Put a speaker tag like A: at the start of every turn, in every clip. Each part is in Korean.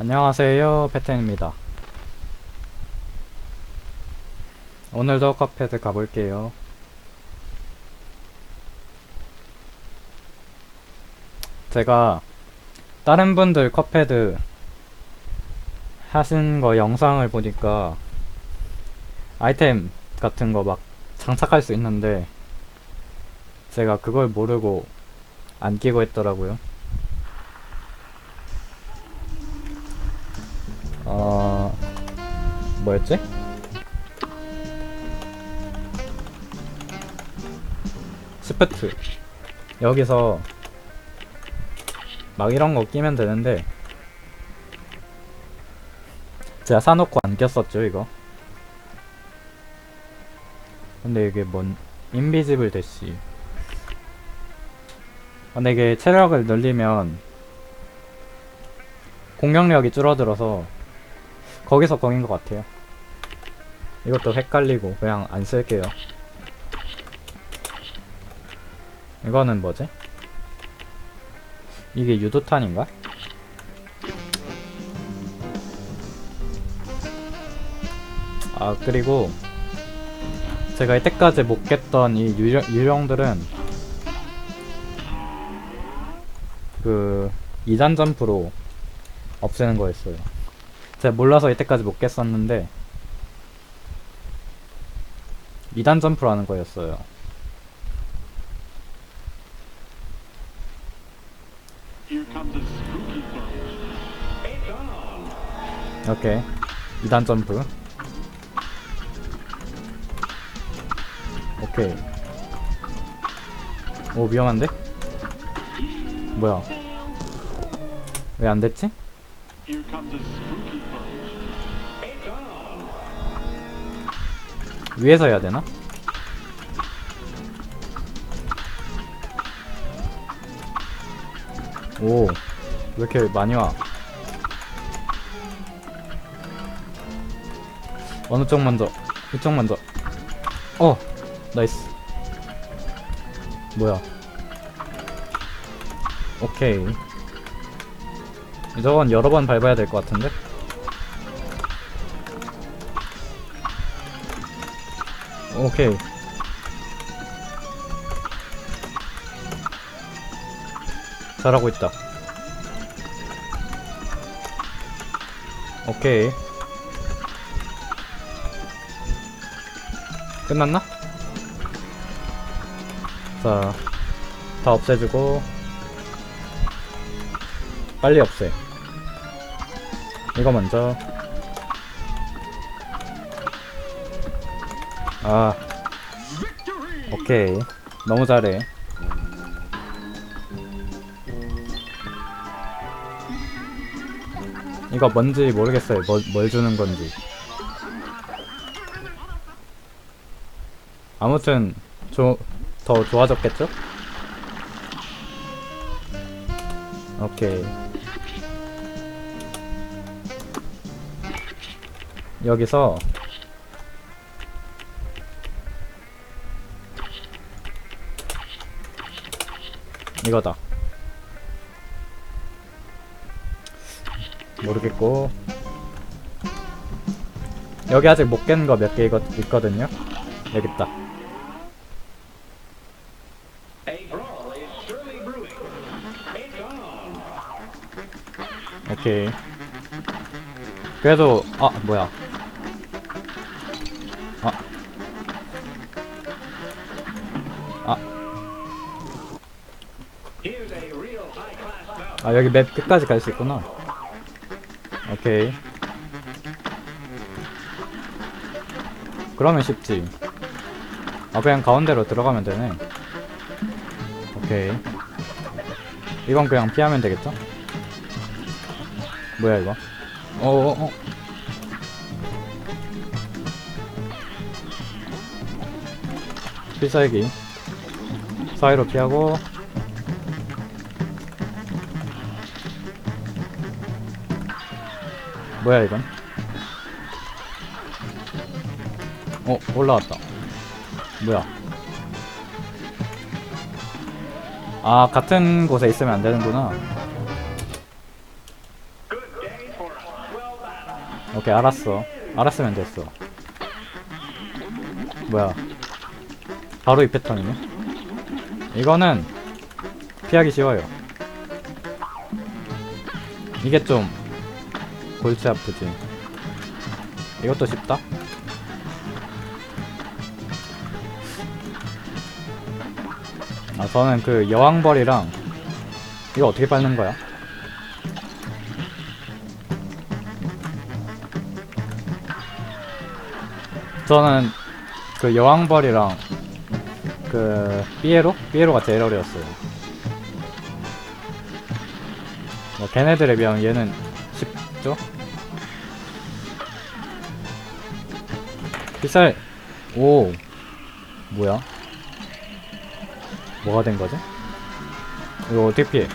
A: 안녕하세요 패텐입니다. 오늘도 컵패드 가볼게요. 제가 다른 분들 컵패드 하신 거 영상을 보니까 아이템 같은 거 막 장착할 수 있는데 제가 그걸 모르고 안 끼고 했더라고요 뭐였지? 스프트 여기서 막 이런 거 끼면 되는데 제가 사놓고 안 꼈었죠 이거 근데 이게 뭔 인비지블 대시 이게 체력을 늘리면 공격력이 줄어들어서 거기서 거긴 것 같아요. 이것도 헷갈리고 그냥 안 쓸게요. 이거는 뭐지? 이게 유도탄인가? 아 그리고 제가 이때까지 못 깼던 이 유령, 유령들은 그 2단 점프로 없애는 거였어요. 제가 몰라서 이때까지 못 깼었는데 2단 점프로 하는 거였어요. 오케이 2단 점프 오케이 오 위험한데? 뭐야 왜 안 됐지? 위에서 해야 되나? 오, 왜 이렇게 많이 와? 어느 쪽 먼저? 이쪽 먼저. 어, 나이스. 뭐야? 오케이. 저건 여러 번 밟아야 될 것 같은데? 오케이. 잘하고 있다. 오케이. 끝났나? 자, 다 없애주고, 빨리 없애. 이거 먼저. 아, 오케이. 너무 잘해. 이거 뭔지 모르겠어요. 뭘, 뭘 주는 건지. 아무튼, 조, 더 좋아졌겠죠? 오케이. 여기서 이거다. 모르겠고 여기 아직 못 깬 거 몇 개 있거든요. 여기 있다. 오케이. 그래도 아 뭐야? 아 여기 맵 끝까지 갈 수 있구나. 오케이. 그러면 쉽지. 아 그냥 가운데로 들어가면 되네. 오케이. 이건 그냥 피하면 되겠죠? 뭐야 이거? 어어어. 필살기. 사이로 피하고. 뭐야 이건? 어 올라왔다. 뭐야? 아 같은 곳에 있으면 안 되는구나. 오케이 알았어 알았으면 됐어 뭐야 바로 이 패턴이네 이거는 피하기 쉬워요 이게 좀 골치 아프지 이것도 쉽다 아 저는 그 여왕벌이랑 이거 어떻게 밟는 거야? 저는 그 여왕벌이랑 그 삐에로? 삐에로가 제일 어려웠어요. 뭐 걔네들에 비하면 얘는 필살 오 뭐야? 뭐가 된 거지? 이거 어떻게 피해?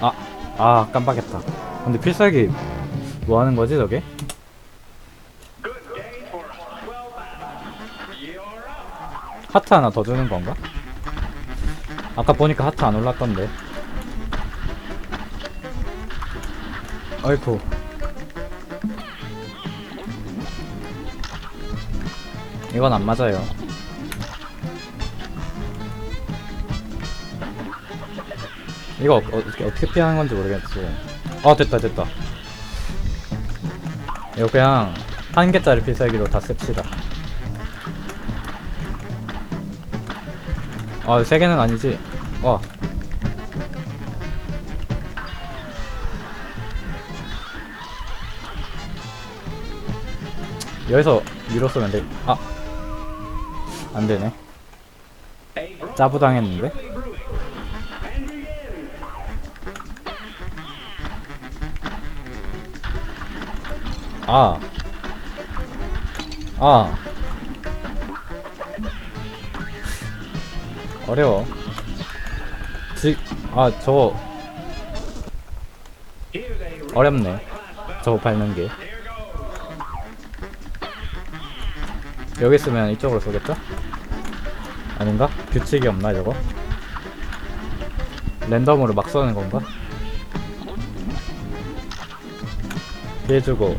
A: 아, 아 깜빡했다. 근데 필살기 뭐 하는 거지 저게? 하트 하나 더 주는 건가? 아까 보니까 하트 안 올랐던데. 아이쿠. 이건 안 맞아요. 이거 어, 어떻게, 어떻게 피하는 건지 모르겠어. 아, 됐다, 됐다. 이거 그냥 한 개짜리 필살기로 다 씁시다. 아, 세 개는 아니지. 와. 여기서 밀어 쏘면 돼. 아. 안 되네.
B: And begin.
A: 아. 아. 어려워. 지, 아, 저거 어렵네. 저거 밟는 게. 여기 있으면 이쪽으로 쏘겠죠? 아닌가? 규칙이 없나 저거? 랜덤으로 막 쏘는 건가? 피해주고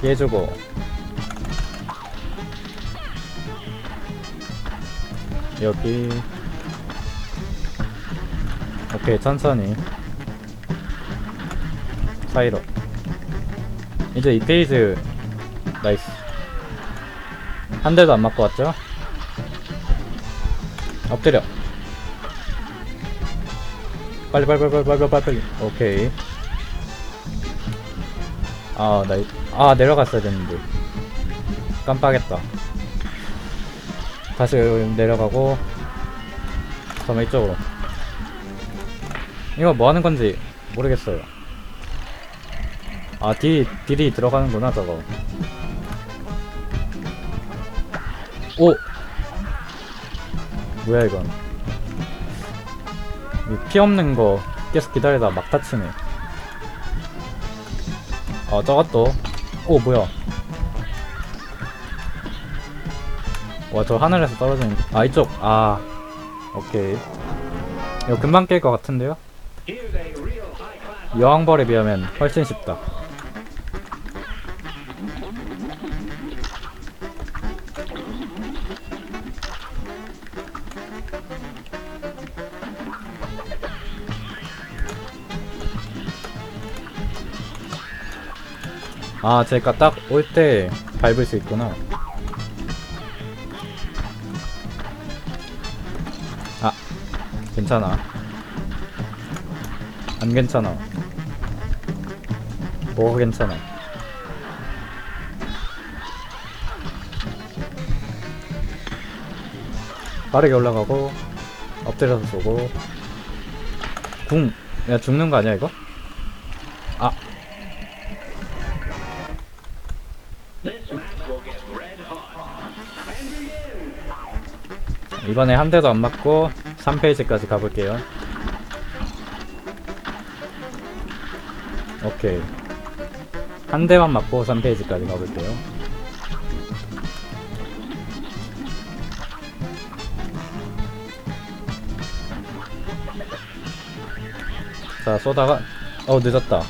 A: 피해주고 여기 오케이 천천히 사이로 이제 이 페이지 나이스 한 대도 안 맞고 왔죠? 엎드려 빨리 빨리 빨리 빨리 빨리 빨리 빨리 오케이 아, 나, 이- 아, 내려갔어야 됐는데. 깜빡했다. 다시 내려가고, 그러면 이쪽으로. 이거 뭐 하는 건지 모르겠어요. 아, 딜, 딜이 들어가는구나, 저거. 오! 뭐야, 이건. 이 피 없는 거 계속 기다리다 막 다치네. 어, 저것도. 오, 뭐야. 와, 저 하늘에서 떨어지는. 아, 이쪽. 아. 오케이. 이거 금방 깰 것 같은데요? 여왕벌에 비하면 훨씬 쉽다. 아, 제가 딱 올 때 밟을 수 있구나. 아, 괜찮아. 안 괜찮아. 뭐가 괜찮아? 빠르게 올라가고 엎드려서 쏘고 궁. 야 죽는 거 아니야 이거? 이번에 한 대도 안 맞고 3페이지까지 가볼게요. 오케이. 한 대만 맞고 3페이지까지 가볼게요. 자 쏘다가 어 늦었다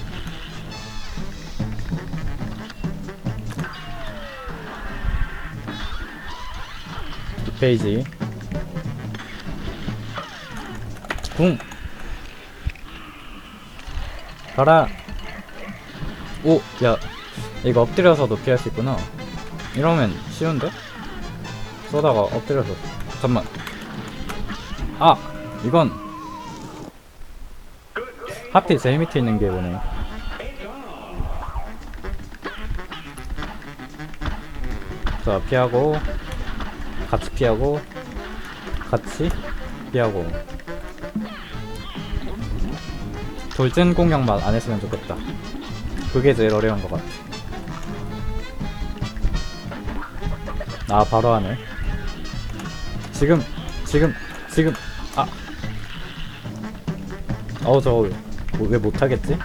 A: 이 페이지 궁 가라. 오야 이거 엎드려서도 피할 수 있구나. 이러면 쉬운데? 쏘다가 엎드려서. 잠만. 아 이건. 하필 제일 밑에 있는 게 오네. 자 피하고. 같이 피하고. 같이 피하고 돌진 공격만 안 했으면 좋겠다. 그게 제일 어려운 것 같아. 아 바로 하네. 지금 지금 지금 아. 어우 저거 왜, 왜 못하겠지?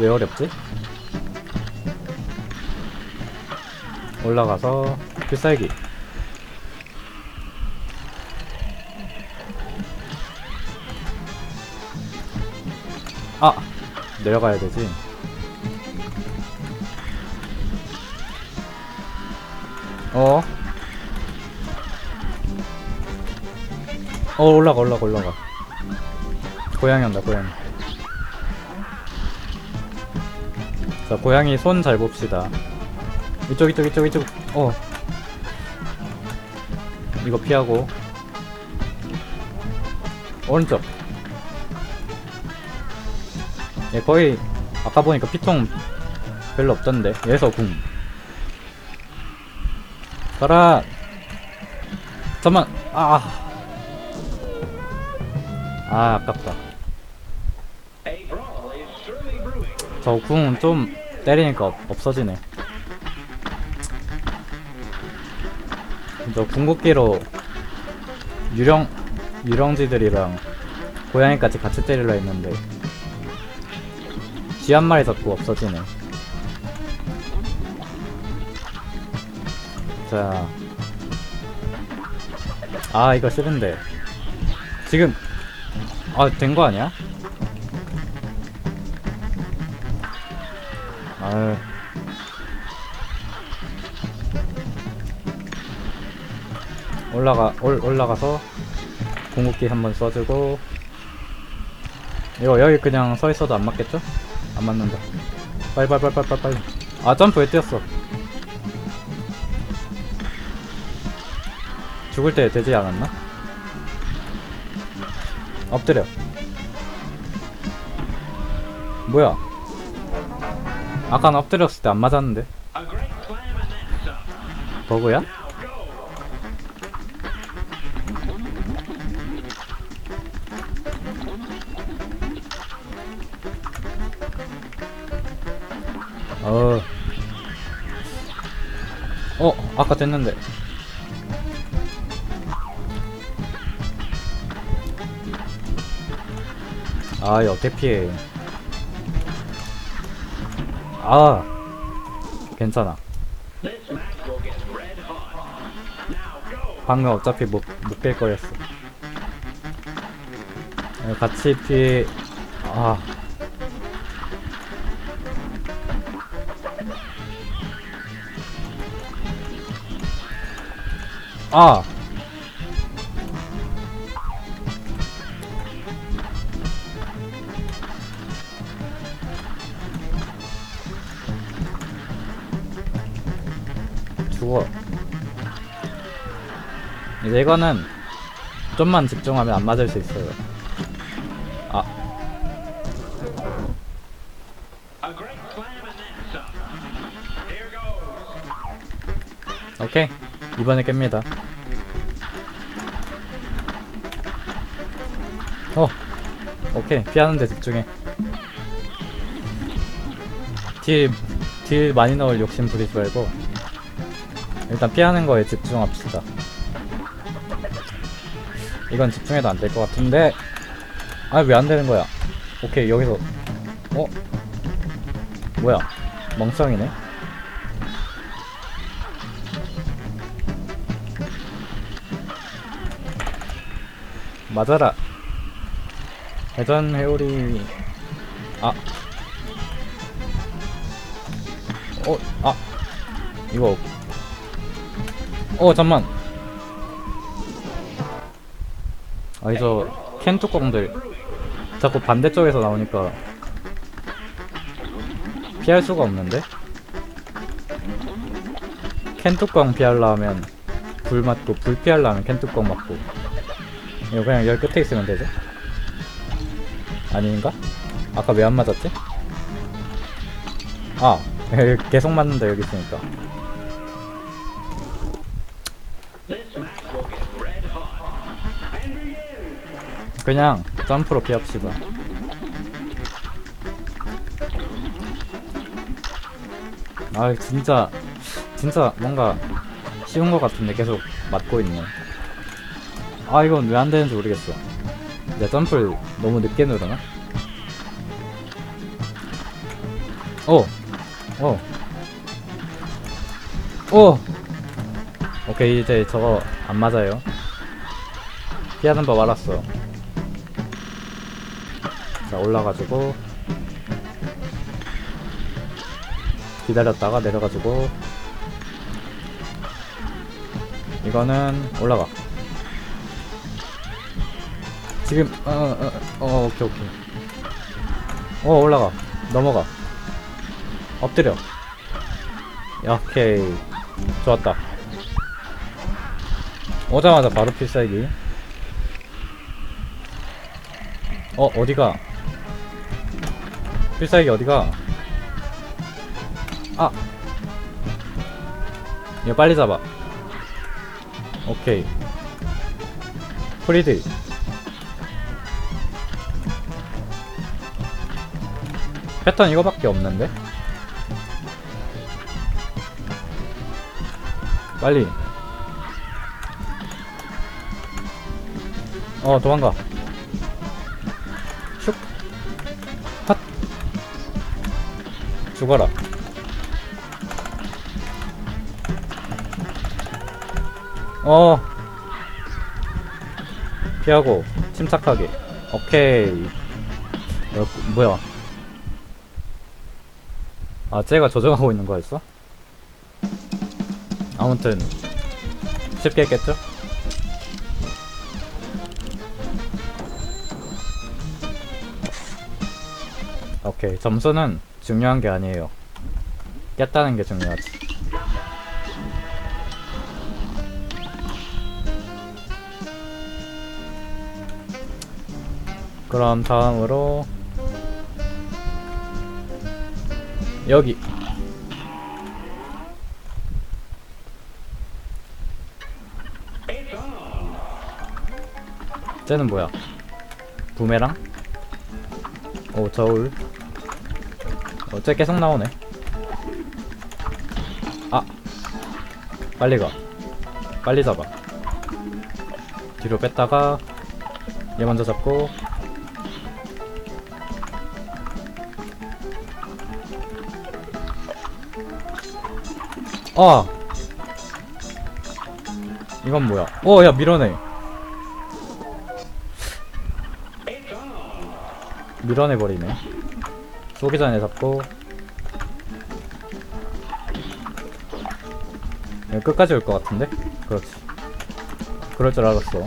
A: 왜 어렵지? 올라가서 필살기 아! 내려가야 되지. 어? 어 올라가 올라가 올라가. 고양이 온다 고양이. 자 고양이 손 잘 봅시다. 이쪽 이쪽 이쪽 이쪽. 어. 이거 피하고. 오른쪽 얘 거의 아까 보니까 피통 별로 없던데 얘서 궁 가라 잠만 아 아, 아깝다.
B: Surely brewing.
A: 저궁 좀 때리니까 없- 없어지네. 저 궁극기로 유령 유령지들이랑 고양이까지 같이 때리려 했는데 쥐 한 마리 잡고 없어지네. 자, 아 이거 싫은데 지금 아 된 거 아니야? 아유. 올라가 올, 올라가서 궁극기 한번 써주고 이거 여기 그냥 서 있어도 안 맞겠죠? 안 맞는다. 빨리 빨리 빨리 빨리 빨리. 아 점프에 뛰었어. 죽을 때 되지 않았나? 엎드려. 뭐야? 아까는 엎드렸을 때 안 맞았는데. 버그야? 아까 됐는데. 아, 이거 어떻게 피해. 아, 괜찮아. 방금 어차피 못, 못깰 거였어. 어, 같이 피, 아. 아! 죽어. 이제 이거는 좀만 집중하면 안 맞을 수 있어요. 아. 오케이. 이번에 깹니다. 어, 오케이. 피하는데 집중해. 딜, 딜 많이 넣을 욕심 부리지 말고, 일단 피하는 거에 집중합시다. 이건 집중해도 안 될 것 같은데, 아, 왜 안 되는 거야? 오케이, 여기서, 어? 뭐야? 멍청이네? 맞아라. 회전 회오리. 아. 어, 아. 이거 어 잠만. 아이 저캔 뚜껑들 자꾸 반대쪽에서 나오니까 피할 수가 없는데? 캔 뚜껑 피하려면 불 맞고 불 피하려면 캔 뚜껑 맞고 이거 그냥 여기 끝에 있으면 되죠? 아닌가? 아까 왜 안 맞았지? 아 계속 맞는다 여기 있으니까. 그냥 점프로 피합시다 아 진짜 진짜 뭔가 쉬운 것 같은데 계속 맞고 있네 아 이건 왜 안 되는지 모르겠어 내 점프를 너무 늦게 누르나? 오! 오! 오! 오케이 이제 저거 안 맞아요 피하는 법 알았어 자 올라가지고 기다렸다가 내려가지고 이거는 올라가 지금 어어어 어, 어, 오케이 오케이. 어 올라가. 넘어가. 엎드려. 오케이. 좋았다. 오자마자 바로 필살기. 어 어디가? 필살기 어디가? 아! 이거 빨리 잡아. 오케이. 프리드 패턴 이거밖에 없는데? 빨리. 어 도망가. 슉. 핫. 죽어라. 어. 피하고 침착하게. 오케이. 어, 뭐야 아 쟤가 조정하고 있는 거였어? 아무튼 쉽게 했겠죠? 오케이 점수는 중요한 게 아니에요 깼다는 게 중요하지 그럼 다음으로 여기. 쟤는 뭐야? 부메랑? 오 저울. 어쟤 계속 나오네. 아. 빨리 가. 빨리 잡아. 뒤로 뺐다가 얘 먼저 잡고 아. 이건 뭐야? 어 야 밀어내.
B: It's on.
A: 밀어내버리네. 쏘기 전에 잡고. 여기 끝까지 올 것 같은데? 그렇지. 그럴 줄 알았어